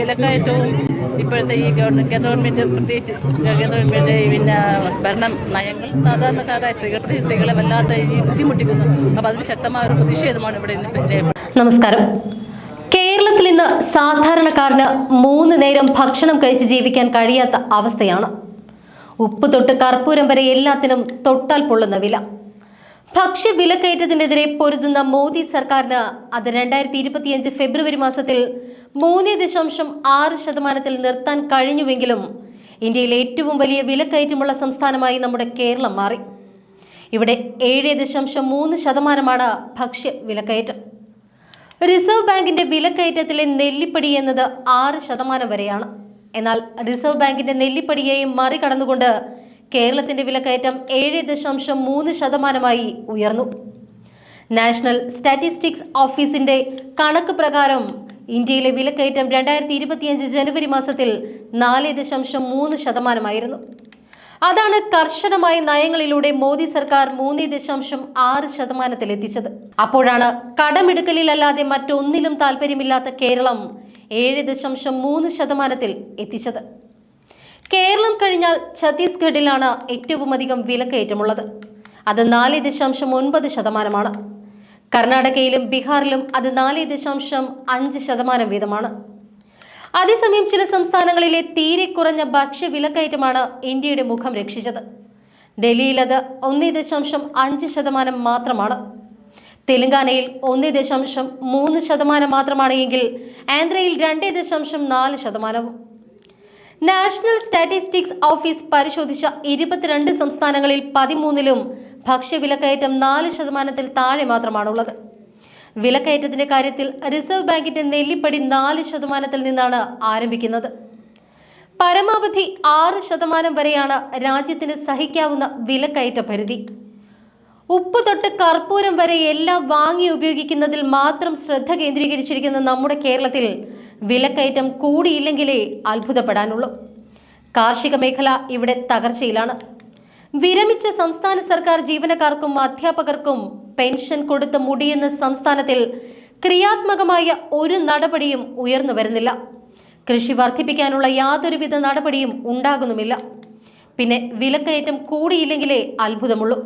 വിലക്കയറ്റവും ഇപ്പോഴത്തെ ഈ ഗവൺമെന്റ് പ്രത്യേകിച്ച് ഗവൺമെന്റ് പിന്നെ ഭരണം നയങ്ങൾ സാധാരണക്കാരായ സ്ത്രീകൾ സ്ത്രീകളെ വല്ലാത്ത ഈ ബുദ്ധിമുട്ടിക്കുന്നു. അപ്പൊ അതിന് ശക്തമായ ഒരു പ്രതിഷേധമാണ് ഇവിടെ ഇന്ന് നമസ്കാരം. കേരളത്തിൽ ഇന്ന് സാധാരണക്കാരന് മൂന്ന് നേരം ഭക്ഷണം കഴിച്ച് ജീവിക്കാൻ കഴിയാത്ത അവസ്ഥയാണ്. ഉപ്പ് തൊട്ട് കർപ്പൂരം വരെ എല്ലാത്തിനും തൊട്ടാൽ പൊള്ളുന്ന വില. ഭക്ഷ്യ വിലക്കയറ്റത്തിനെതിരെ പൊരുതുന്ന മോദി സർക്കാരിന് അത് രണ്ടായിരത്തി ഇരുപത്തിയഞ്ച് ഫെബ്രുവരി മാസത്തിൽ മൂന്ന് ദശാംശം ആറ് ശതമാനത്തിൽ നിർത്താൻ കഴിഞ്ഞുവെങ്കിലും ഇന്ത്യയിലെ ഏറ്റവും വലിയ വിലക്കയറ്റമുള്ള സംസ്ഥാനമായി നമ്മുടെ കേരളം മാറി. ഇവിടെ ഏഴ് ദശാംശം മൂന്ന് ശതമാനമാണ് ഭക്ഷ്യ വിലക്കയറ്റം. റിസർവ് ബാങ്കിന്റെ വിലക്കയറ്റത്തിലെ നെല്ലിപ്പടി എന്നത് ആറ് ശതമാനം വരെയാണ്. എന്നാൽ റിസർവ് ബാങ്കിന്റെ നെല്ലിപ്പടിയെയും മറികടന്നുകൊണ്ട് കേരളത്തിന്റെ വിലക്കയറ്റം ഏഴ് ദശാംശം മൂന്ന് ശതമാനമായി ഉയർന്നു. നാഷണൽ സ്റ്റാറ്റിസ്റ്റിക്സ് ഓഫീസിന്റെ കണക്ക് പ്രകാരം ഇന്ത്യയിലെ വിലക്കയറ്റം രണ്ടായിരത്തി ഇരുപത്തിയഞ്ച് ജനുവരി മാസത്തിൽ നാല് ദശാംശം മൂന്ന് ശതമാനമായിരുന്നു. അതാണ് കർശനമായ നയങ്ങളിലൂടെ മോദി സർക്കാർ മൂന്ന് ദശാംശം ആറ് ശതമാനത്തിൽ എത്തിച്ചത്. അപ്പോഴാണ് കടമെടുക്കലിലല്ലാതെ മറ്റൊന്നിലും താല്പര്യമില്ലാത്ത കേരളം ഏഴ് ദശാംശം മൂന്ന് ശതമാനത്തിൽ എത്തിച്ചത്. കേരളം കഴിഞ്ഞാൽ ഛത്തീസ്ഗഡിലാണ് ഏറ്റവും അധികം വിലക്കയറ്റമുള്ളത്. അത് നാല് ദശാംശം ഒൻപത് ശതമാനമാണ്. കർണാടകയിലും ബീഹാറിലും അത് നാല് ദശാംശം അഞ്ച് ശതമാനം വീതമാണ്. അതേസമയം ചില സംസ്ഥാനങ്ങളിലെ തീരെ കുറഞ്ഞ ഭക്ഷ്യ വിലക്കയറ്റമാണ് ഇന്ത്യയുടെ മുഖം രക്ഷിച്ചത്. ഡൽഹിയിൽ അത് ഒന്ന് ദശാംശം അഞ്ച് ശതമാനം മാത്രമാണ്. തെലങ്കാനയിൽ ഒന്ന് ദശാംശം മൂന്ന് ശതമാനം മാത്രമാണ് എങ്കിൽ ആന്ധ്രയിൽ രണ്ട് ദശാംശം നാല് ശതമാനവും. നാഷണൽ സ്റ്റാറ്റിസ്റ്റിക്സ് ഓഫീസ് പരിശോധിച്ച ഇരുപത്തിരണ്ട് സംസ്ഥാനങ്ങളിൽ പതിമൂന്നിലും ഭക്ഷ്യവിലക്കയറ്റം നാല് ശതമാനത്തിൽ താഴെ മാത്രമാണുള്ളത്. വിലക്കയറ്റത്തിന്റെ കാര്യത്തിൽ റിസർവ് ബാങ്കിന്റെ നെല്ലിപ്പടി നാല് ശതമാനത്തിൽ നിന്നാണ് ആരംഭിക്കുന്നത്. പരമാവധി ആറ് ശതമാനം വരെയാണ് രാജ്യത്തിന് സഹിക്കാവുന്ന വിലക്കയറ്റ പരിധി. ഉപ്പ് തൊട്ട് കർപ്പൂരം വരെ എല്ലാം വാങ്ങി ഉപയോഗിക്കുന്നതിൽ മാത്രം ശ്രദ്ധ കേന്ദ്രീകരിച്ചിരിക്കുന്ന നമ്മുടെ കേരളത്തിൽ വിലക്കയറ്റം കൂടിയില്ലെങ്കിലേ അത്ഭുതപ്പെടാനുള്ളൂ. കാർഷിക മേഖല ഇവിടെ തകർച്ചയിലാണ്. വിരമിച്ച സംസ്ഥാന സർക്കാർ ജീവനക്കാർക്കും അധ്യാപകർക്കും പെൻഷൻ കൊടുത്ത് മുടിയുന്ന സംസ്ഥാനത്തിൽ ക്രിയാത്മകമായ ഒരു നടപടിയും ഉയർന്നു വരുന്നില്ല. കൃഷി വർദ്ധിപ്പിക്കാനുള്ള യാതൊരുവിധ നടപടിയും ഉണ്ടാകുന്നുമില്ല. പിന്നെ വിലക്കയറ്റം കൂടിയില്ലെങ്കിലേ അത്ഭുതമുള്ളൂ.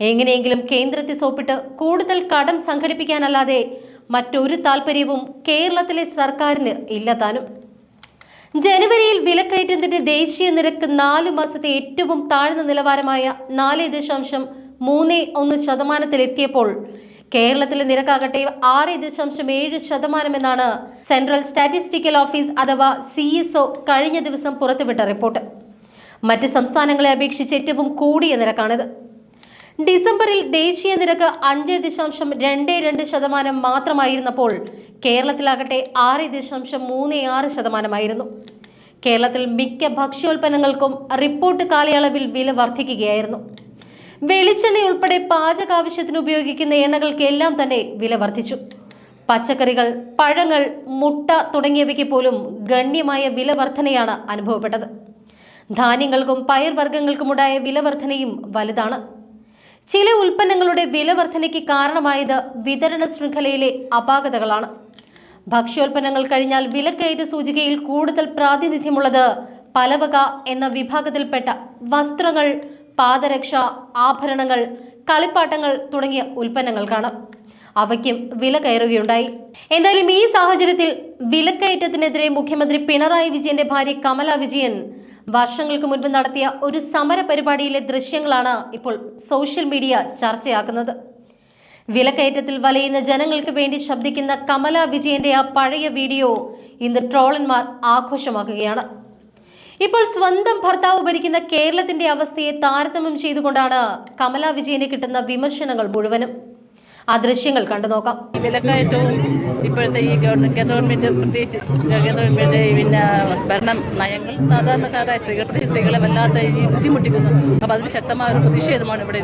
എങ്ങനെയെങ്കിലും കേന്ദ്രത്തെ സോപ്പിട്ട് കൂടുതൽ കടം സംഘടിപ്പിക്കാനല്ലാതെ മറ്റൊരു താല്പര്യവും കേരളത്തിലെ സർക്കാരിന് ഇല്ലതാനും ജനുവരിയിൽ വിലക്കയറ്റത്തിന്റെ ദേശീയ നിരക്ക് നാലു മാസത്തെ ഏറ്റവും താഴ്ന്ന നിലവാരമായ നാല് ദശാംശം മൂന്ന് ഒന്ന് ശതമാനത്തിലെത്തിയപ്പോൾ കേരളത്തിലെ നിരക്കാകട്ടെ ആറ് ദശാംശം ഏഴ് ശതമാനമെന്നാണ് സെൻട്രൽ സ്റ്റാറ്റിസ്റ്റിക്കൽ ഓഫീസ് അഥവാ സി എസ് ഒ കഴിഞ്ഞ ദിവസം പുറത്തുവിട്ട റിപ്പോർട്ട്. മറ്റ് സംസ്ഥാനങ്ങളെ അപേക്ഷിച്ച് ഏറ്റവും കൂടിയ നിരക്കാണിത്. ഡിസംബറിൽ ദേശീയ നിരക്ക് അഞ്ച് ദശാംശം രണ്ട് രണ്ട് ശതമാനം മാത്രമായിരുന്നപ്പോൾ കേരളത്തിലാകട്ടെ ആറ് ദശാംശം മൂന്ന് ആറ് ശതമാനമായിരുന്നു. കേരളത്തിൽ മിക്ക ഭക്ഷ്യോൽപ്പന്നങ്ങൾക്കും റിപ്പോർട്ട് കാലയളവിൽ വില വർദ്ധിക്കുകയായിരുന്നു. വെളിച്ചെണ്ണ ഉൾപ്പെടെ പാചകാവശ്യത്തിന് ഉപയോഗിക്കുന്ന എണ്ണകൾക്കെല്ലാം തന്നെ വില വർദ്ധിച്ചു. പച്ചക്കറികൾ പഴങ്ങൾ മുട്ട തുടങ്ങിയവയ്ക്ക് പോലും ഗണ്യമായ വില വർധനയാണ് അനുഭവപ്പെട്ടത്. ധാന്യങ്ങൾക്കും പയർവർഗങ്ങൾക്കുമുണ്ടായ വില വർധനയും വലുതാണ്. ചില ഉൽപ്പന്നങ്ങളുടെ വില വർധനയ്ക്ക് കാരണമായത് വിതരണ ശൃംഖലയിലെ അപാകതകളാണ്. ഭക്ഷ്യോൽപ്പന്നങ്ങൾ കഴിഞ്ഞാൽ വിലക്കയറ്റ സൂചികയിൽ കൂടുതൽ പ്രാതിനിധ്യമുള്ളത് പലവക എന്ന വിഭാഗത്തിൽപ്പെട്ട വസ്ത്രങ്ങൾ പാദരക്ഷ ആഭരണങ്ങൾ കളിപ്പാട്ടങ്ങൾ തുടങ്ങിയ ഉൽപ്പന്നങ്ങൾക്കാണ് അവയ്ക്കും വില കയറുകയുണ്ടായി. എന്തായാലും ഈ സാഹചര്യത്തിൽ വിലക്കയറ്റത്തിനെതിരെ മുഖ്യമന്ത്രി പിണറായി വിജയന്റെ ഭാര്യ കമല വിജയൻ വർഷങ്ങൾക്ക് മുൻപ് നടത്തിയ ഒരു സമര പരിപാടിയിലെ ദൃശ്യങ്ങളാണ് ഇപ്പോൾ സോഷ്യൽ മീഡിയ ചർച്ചയാക്കുന്നത്. വിലക്കയറ്റത്തിൽ വലയുന്ന ജനങ്ങൾക്ക് വേണ്ടി ശബ്ദിക്കുന്ന കമല വിജയന്റെ ആ പഴയ വീഡിയോ ഇന്ന് ട്രോളന്മാർ ആഘോഷമാക്കുകയാണ്. ഇപ്പോൾ സ്വന്തം ഭർത്താവ് ഭരിക്കുന്ന കേരളത്തിന്റെ അവസ്ഥയെ താരതമ്യം ചെയ്തുകൊണ്ടാണ് കമല വിജയന് കിട്ടുന്ന വിമർശനങ്ങൾ മുഴുവനും. ആ ദൃശ്യങ്ങൾ കണ്ടു നോക്കാം. വിലക്കയറ്റവും ഇപ്പോഴത്തെ ഈ ഗവൺമെന്റ് പ്രത്യേകിച്ച് ഗവൺമെന്റ് പിന്നെ ഭരണം നയങ്ങൾ സാധാരണക്കാരായ സ്ത്രീകൾ പ്രത്യേകിച്ച് സ്ത്രീകളെ വല്ലാത്ത ബുദ്ധിമുട്ടിക്കുന്നു. അപ്പോൾ അതിന് ശക്തമായ ഒരു പ്രതിഷേധമാണ് ഇവിടെ